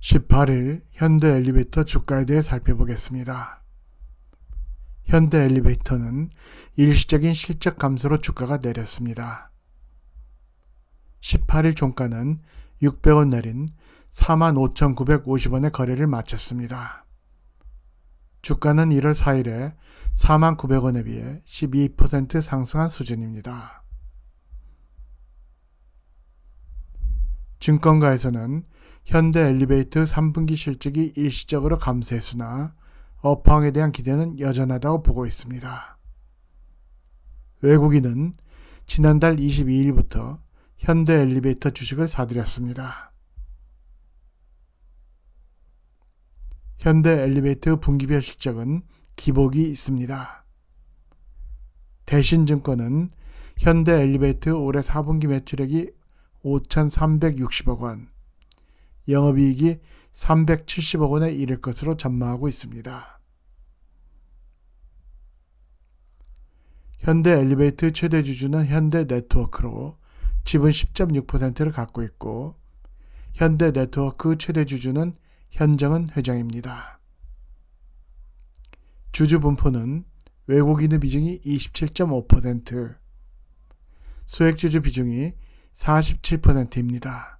18일 현대 엘리베이터 주가에 대해 살펴보겠습니다. 현대 엘리베이터는 일시적인 실적 감소로 주가가 내렸습니다. 18일 종가는 600원 내린 45,950원의 거래를 마쳤습니다. 주가는 1월 4일에 49,000원에 비해 12% 상승한 수준입니다. 증권가에서는 현대 엘리베이터 3분기 실적이 일시적으로 감소했으나 업황에 대한 기대는 여전하다고 보고 있습니다. 외국인은 지난달 22일부터 현대 엘리베이터 주식을 사들였습니다. 현대 엘리베이터 분기별 실적은 기복이 있습니다. 대신증권은 현대 엘리베이터 올해 4분기 매출액이 5,360억 원, 영업이익이 370억 원에 이를 것으로 전망하고 있습니다. 현대 엘리베이터 최대 주주는 현대 네트워크로 지분 10.6%를 갖고 있고 현대 네트워크 최대 주주는 현정은 회장입니다. 주주 분포는 외국인의 비중이 27.5%, 소액주주 비중이 47%입니다.